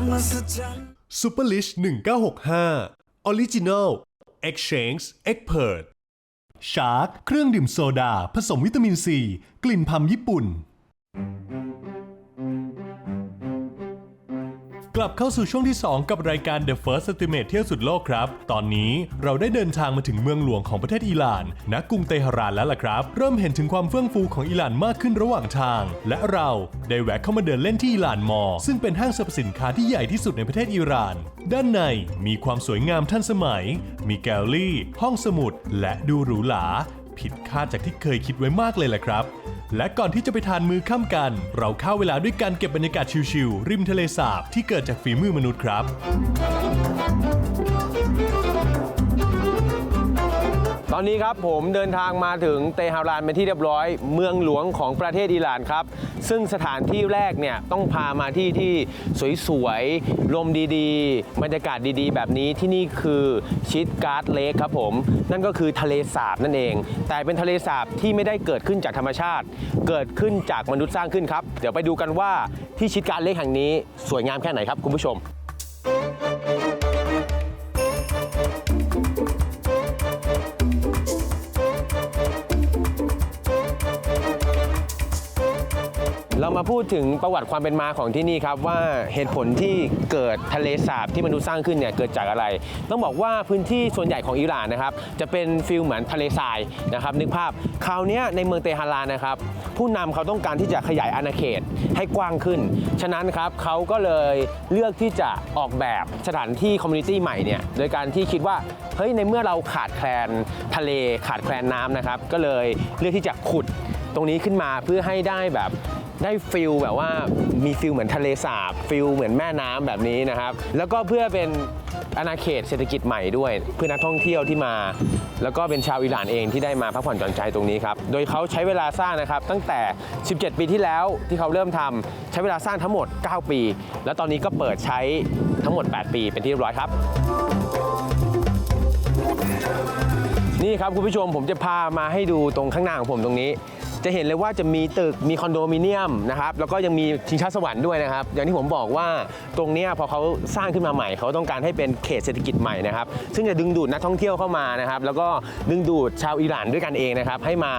Super l i s h 1965 Original Exchange Expert Shark เครื่องดื่มโซดา ผสมวิตามินซี กลิ่นพัมญี่ปุ่น กลับเข้าสู่ช่วงที่ 2 กับรายการ The First Estimate เที่ยวสุดโลกครับ ตอนนี้เราได้เดินทางมาถึงเมืองหลวงของประเทศอิหร่านณกรุงเตหะรานแล้วล่ะครับ เริ่มเห็นถึงความเฟื่องฟูของอิหร่านมากขึ้นระหว่างทาง และเราได้แวะเข้ามาเดินเล่นที่อิหร่านมอ ซึ่งเป็นห้างสรรพสินค้าที่ใหญ่ที่สุดในประเทศอิหร่าน ด้านในมีความสวยงามทันสมัย มีแกลลี่ ห้องสมุด และดูหรูหราผิดคาดจากที่เคยคิดไว้มากเลยแหละครับ และก่อนที่จะไปทานมือค่ำกัน เราเข้าเวลาด้วยการเก็บบรรยากาศชิลๆริมทะเลสาบที่เกิดจากฝีมือมนุษย์ครับ อนนี้ครับผมเดินทางมาถึงเตหะรานเป็นที่เรียบร้อย เมืองหลวงของประเทศอิหร่านครับ ซึ่งสถานที่แรกเนี่ยต้องพามาที่ที่สวยๆ ลมดีๆ บรรยากาศดีๆ แบบนี้ที่นี่คือชิดการ์ดเลคครับผม นั่นก็คือทะเลสาบนั่นเอง แต่เป็นทะเลสาบที่ไม่ได้เกิดขึ้นจากธรรมชาติ เกิดขึ้นจากมนุษย์สร้างขึ้นครับ เดี๋ยวไปดูกันว่าที่ชิดการ์ดเลคแห่งนี้สวยงามแค่ไหนครับคุณผู้ชม เรามาพูดถึงประวัติความเป็นมาของที่นี่ครับว่าเหตุผลที่เกิดทะเลสาบที่มนุษย์สร้างขึ้นเนี่ยเกิดจากอะไร ต้องบอกว่าพื้นที่ส่วนใหญ่ของอิหร่านนะครับจะเป็นฟิลเหมือนทะเลทรายนะครับนึกภาพคราวนี้ในเมืองเตหะรานนะครับผู้นำเขาต้องการที่จะขยายอาณาเขตให้กว้างขึ้น ฉะนั้นครับเขาก็เลยเลือกที่จะออกแบบสถานที่คอมมูนิตี้ใหม่เนี่ยโดยการที่คิดว่าเฮ้ยในเมื่อเราขาดแคลนทะเลขาดแคลนน้ำนะครับก็เลยเลือกที่จะขุดตรงนี้ขึ้นมาเพื่อให้ได้แบบ ได้ฟิลแบบว่ามีฟิลเหมือนทะเลสาบฟิลเหมือนแม่น้ำแบบนี้นะครับ แล้วก็เพื่อเป็นอาณาเขตเศรษฐกิจใหม่ด้วย เพื่อนักท่องเที่ยวที่มา แล้วก็เป็นชาวอิหร่านเองที่ได้มาพักผ่อนหย่อนใจตรงนี้ครับ โดยเขาใช้เวลาสร้างนะครับ ตั้งแต่ 17 ปีที่แล้วที่เขาเริ่มทำใช้เวลาสร้างทั้งหมด 9 ปี แล้วตอนนี้ก็เปิดใช้ทั้งหมด 8 ปีเป็นที่เรียบร้อยครับนี่ครับคุณผู้ชมผมจะพามาให้ดูตรงข้างหน้าของผมตรงนี้ จะเห็นเลยว่าจะมีตึกมีคอนโดมิเนียมนะครับแล้วก็ยังมีชิงช้าสวรรค์ด้วยนะครับ อย่างที่ผมบอกว่าตรงนี้พอเขาสร้างขึ้นมาใหม่ เขาต้องการให้เป็นเขตเศรษฐกิจใหม่นะครับซึ่งจะดึงดูดนักท่องเที่ยวเข้ามานะครับแล้วก็ดึงดูดชาวอิหร่านด้วยกันเองนะครับให้มา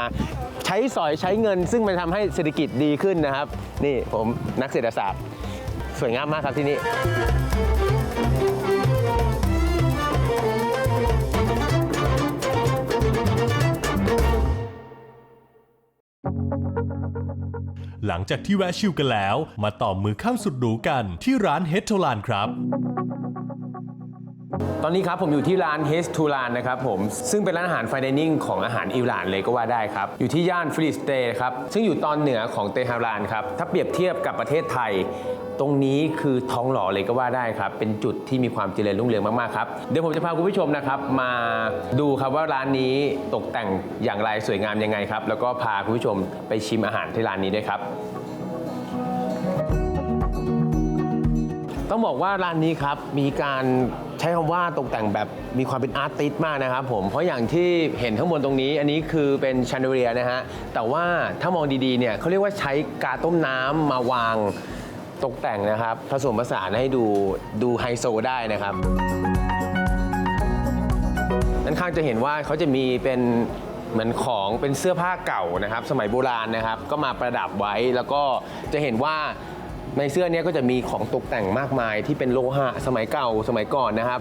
ใช้สอยใช้เงิน ซึ่งมันทำให้เศรษฐกิจดีขึ้นนะครับ นี่ผมนักเศรษฐศาสตร์ สวยงามมากครับที่นี่ หลังจากที่แวะชิวกันแล้ว มาต่อมือข้ามสุดหรูกันที่ร้านเฮดโทลานครับ ตอนนี้ครับผมอยู่ที่ร้าน h e s t u r a n นะครับผมซึ่งเป็นร้านอาหารไฟดิเนิ่งของอาหารอิหร่านเลยก็ว่าได้ครับ อยู่ที่ย่านฟรีสเตย์ครับซึ่งอยู่ตอนเหนือของเตหะรานครับถ้าเปรียบเทียบกับประเทศไทย ตรงนี้คือท้องหล่อเลยก็ว่าได้ครับ เป็นจุดที่มีความเจริญรุ่งเรืองมากๆครับเดี๋ยวผมจะพาคุณผู้ชมนะครับ มาดูครับว่าร้านนี้ตกแต่งอย่างไรสวยงามยังไงครับแล้วก็พาคุณผู้ชมไปชิมอาหารที่ร้านนี้ด้วยครับต้องบอกว่าร้านนี้ครับมีการ ใช้คำว่าตกแต่งแบบมีความเป็นอาร์ติสต์มากนะครับผม เพราะอย่างที่เห็นข้างบนตรงนี้ อันนี้คือเป็นชานเดเลียนะฮะ แต่ว่าถ้ามองดีๆเนี่ยเขาเรียกว่าใช้กาต้มน้ำมาวางตกแต่งนะครับ ผสมผสานให้ดูดูไฮโซได้นะครับ ด้านข้างจะเห็นว่าเขาจะมีเป็นเหมือนของเป็นเสื้อผ้าเก่านะครับ สมัยโบราณนะครับ ก็มาประดับไว้แล้วก็จะเห็นว่า ในเสื้อเนี้ยก็จะมีของตกแต่งมากมายที่เป็นโลหะสมัยเก่าสมัยก่อนนะครับ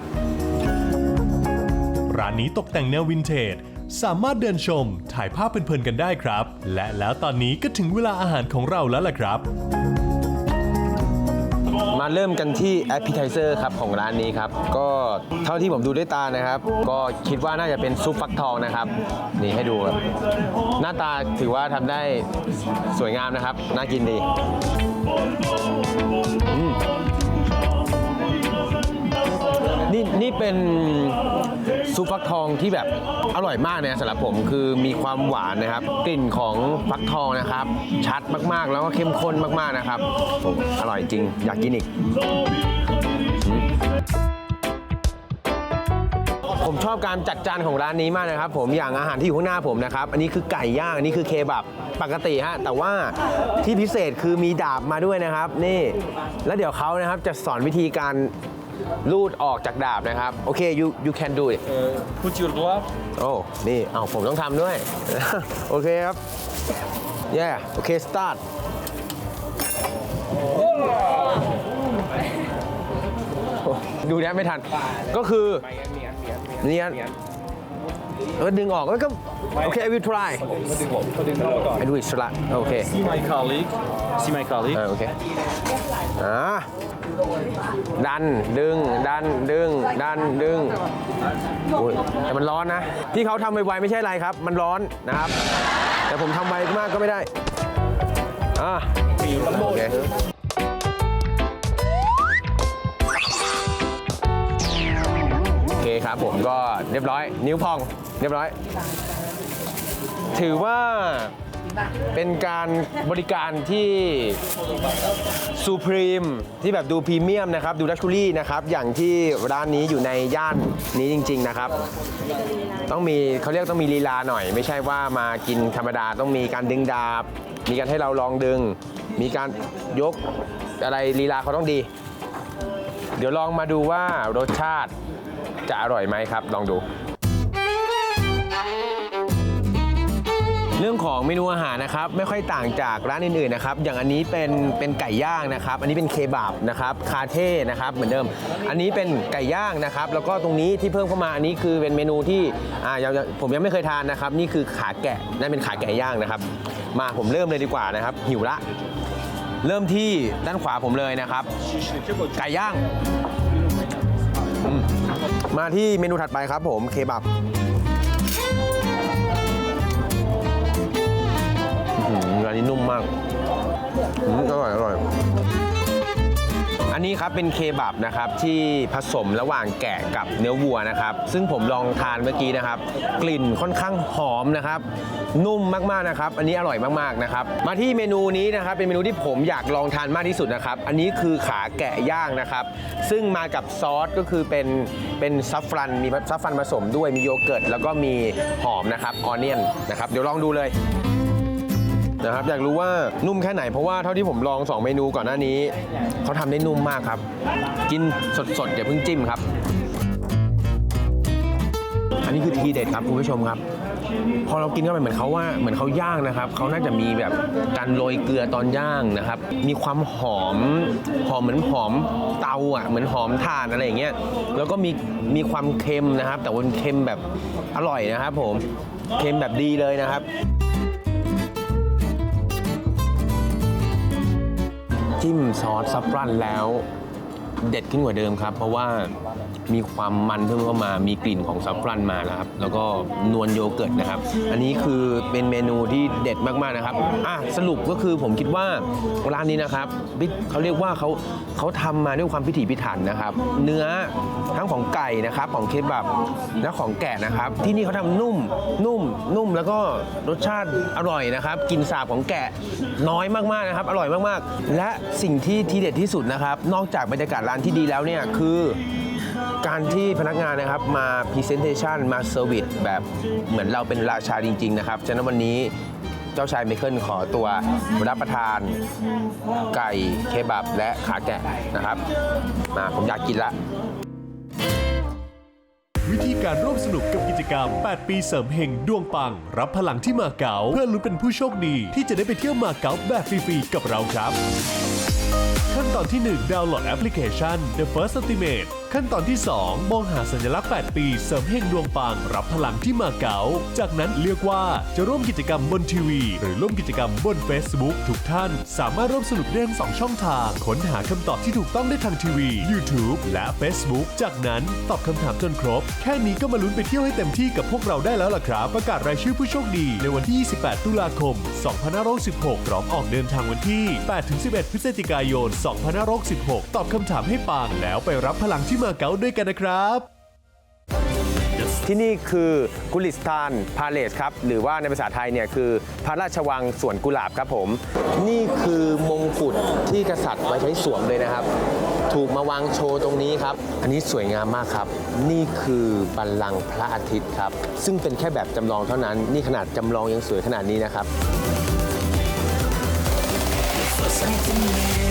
ร้านนี้ตกแต่งแนววินเทจ สามารถเดินชมถ่ายภาพเพลินๆกันได้ครับ และแล้วตอนนี้ก็ถึงเวลาอาหารของเราแล้วล่ะครับ มาเริ่มกันที่ appetizer ครับของร้านนี้ครับ ก็เท่าที่ผมดูด้วยตานะครับ ก็คิดว่าน่าจะเป็นซุปฟักทองนะครับ นี่ให้ดูครับ หน้าตาถือว่าทำได้สวยงามนะครับ น่ากินดีอืม นี่นี่เป็นซุปฟักทองที่แบบอร่อยมากนะสำหรับผมคือมีความหวานนะครับ กลิ่นของฟักทองนะครับ ชัดมากๆแล้วก็เข้มข้นมากๆนะครับอร่อยจริง อยากกินอีก ผมชอบการจัดจานของร้านนี้มากนะครับ ผมอย่างอาหารที่อยู่ข้างหน้าผมนะครับ อันนี้คือไก่ย่างอันนี้คือเคบับ ปกติฮะแต่ว่าที่พิเศษคือมีดาบมาด้วยนะครับ นี่แล้วเดี๋ยวเขานะครับจะสอนวิธีการลูดออกจากดาบนะครับ โอเค you you can do it Uh, put your glove. โอ้นี่เอาผมต้องทำด้วย โอเคครับ yeah โอเค start ดูนะไม่ทัน ก็คือเนียน เออดึงออกแล้วก็โอเค I will try I do it สละโอเค See my colleague. See my colleague. เออโอเคอ่าดันดึง ดันดึง ดันดึงโอ้ยแต่มันร้อนนะที่เขาทำไวๆไม่ใช่อะไรครับ มันร้อนนะครับ แต่ผมทำไวมากก็ไม่ได้อ่าโอเคโอเคครับผมก็เรียบร้อย นิ้วพอง เรียบร้อย ถือว่าเป็นการบริการที่ซูพรีมที่แบบดูพรีเมียมนะครับ ดูลักชูรี่นะครับ อย่างที่ร้านนี้อยู่ในย่านนี้จริง ๆนะครับ ต้องมีเขาเรียกต้องมีลีลาหน่อย ไม่ใช่ว่ามากินธรรมดาต้องมีการดึงดาบ มีการให้เราลองดึง มีการยกอะไรลีลาเขาต้องดี เดี๋ยวลองมาดูว่ารสชาติจะอร่อยไหมครับ ลองดู เรื่องของเมนูอาหารนะครับไม่ค่อยต่างจากร้านอื่นๆนะครับอย่างอันนี้เป็นเป็นไก่ย่างนะครับ อันนี้เป็นเคบับนะครับคาเท่นะครับเหมือนเดิม อันนี้เป็นไก่ย่างนะครับ แล้วก็ตรงนี้ที่เพิ่มเข้ามาอันนี้คือเป็นเมนูที่อ่ายังผมยังไม่เคยทานนะครับ นี่คือขาแกะนั่นเป็นขาแกะย่างนะครับ มาผมเริ่มเลยดีกว่านะครับ หิวละ เริ่มที่ด้านขวาผมเลยนะครับ ไก่ย่าง มาที่เมนูถัดไปครับผมเคบับ ร้านนี้นุ่มมากอืมอร่อยอร่อย อันนี้ครับเป็นเคบับนะครับที่ผสมระหว่างแกะกับเนื้อวัวนะครับ ซึ่งผมลองทานเมื่อกี้นะครับ กลิ่นค่อนข้างหอมนะครับ นุ่มมากๆนะครับ อันนี้อร่อยมากๆนะครับ มาที่เมนูนี้นะครับ เป็นเมนูที่ผมอยากลองทานมากที่สุดนะครับ อันนี้คือขาแกะย่างนะครับ ซึ่งมากับซอสก็คือเป็นเป็นซัฟฟรันมีซัฟฟรันผสมด้วยมีโยเกิร์ตแล้วก็มีหอมนะครับออนเนียนนะครับเดี๋ยวลองดูเลย นะครับอยากรู้ว่านุ่มแค่ไหนเพราะว่าเท่าที่ผมลอง 2 เมนูก่อนหน้านี้เขาทำได้นุ่มมากครับ กินสดๆอย่าเพิ่งจิ้มครับ อันนี้คือทีเด็ดครับคุณผู้ชมครับ พอเรากินเข้าไปเหมือนเขาว่าเหมือนเขาย่างนะครับเขาน่าจะมีแบบการโรยเกลือตอนย่างนะครับ มีความหอมหอมเหมือนหอมเตาอะเหมือนหอมถ่านอะไรอย่างเงี้ยแล้วก็มีมีความเค็มนะครับ แต่ว่าเค็มแบบอร่อยนะครับ ผมเค็มแบบดีเลยนะครับ จิ้มซอสซับรันแล้ว เด็ดขึ้นกว่าเดิมครับ เพราะว่า มีความมันเพิ่มเข้ามา มีกลิ่นของซัฟรันมานะครับ แล้วก็นวลโยเกิร์ตนะครับ อันนี้คือเป็นเมนูที่เด็ดมากๆนะครับ อะสรุปก็คือผมคิดว่าร้านนี้นะครับเขาเรียกว่าเขาเขาทำมาด้วยความพิถีพิถันนะครับ เนื้อทั้งของไก่นะครับ ของเคบับและของแกะนะครับ ที่นี่เขาทำนุ่มนุ่มนุ่มแล้วก็รสชาติอร่อยนะครับกลิ่นสาบของแกะน้อยมากๆนะครับ อร่อยมากๆ และสิ่งที่ทีเด็ดที่สุดนะครับ นอกจากบรรยากาศร้านที่ดีแล้วเนี่ยคือ การที่พนักงานนะครับมา Presentation มาเซอร์วิสแบบเหมือนเราเป็นราชาจริง ๆ นะครับ ฉะนั้นวันนี้เจ้าชายไมเคิลขอตัวรับประทานไก่เคบับและขาแกะนะครับ มาผมอยากกินละ วิธีการร่วมสนุกกับกิจกรรม 8 ปีเสริมเฮงดวงปัง รับพลังที่มาเก๊าเพื่อลุ้นเป็นผู้โชคดี ที่จะได้ไปเที่ยวมาเก๊าแบบฟรีๆกับเราครับ ขั้นตอนที่ 1 ดาวน์โหลดแอปพลิเคชัน The First Estimate ขั้นตอนที่ 2 มองหาสัญลักษณ์ 8 ปี เสริมเฮงดวงปัง รับพลังที่มาเก๊าจากนั้นเลือกว่าจะร่วมกิจกรรมบนทีวี หรือร่วมกิจกรรมบน Facebook ทุกท่าน สามารถร่วมสนุกได้ทั้งสองช่องทาง ค้นหาคำตอบที่ถูกต้องได้ทางทีวี YouTube และ Facebook จากนั้นตอบคำถามจนครบ แค่นี้ก็มาลุ้นไปเที่ยวให้เต็มที่กับพวกเราได้แล้วล่ะครับ ประกาศรายชื่อผู้โชคดี ในวันที่ 28 ตุลาคม 2516พร้อมออกเดินทางวันที่ 8-11 พฤศจิกายยน2516ตอบคำถามให้ปังแล้วไปรับพลังที่มาเก๊าด้วยกันนะครับ ที่นี่คือกุลิสถานพาเลสครับ หรือว่าในภาษาไทยเนี่ยคือพระราชวังสวนกุหลาบครับผม นี่คือมงกุฎที่กษัตริย์ไว้ใช้สวมเลยนะครับ ถูกมาวางโชว์ตรงนี้ครับ อันนี้สวยงามมากครับ นี่คือบัลลังก์พระอาทิตย์ครับ ซึ่งเป็นแค่แบบจำลองเท่านั้น นี่ขนาดจำลองยังสวยขนาดนี้นะครับ listen to me.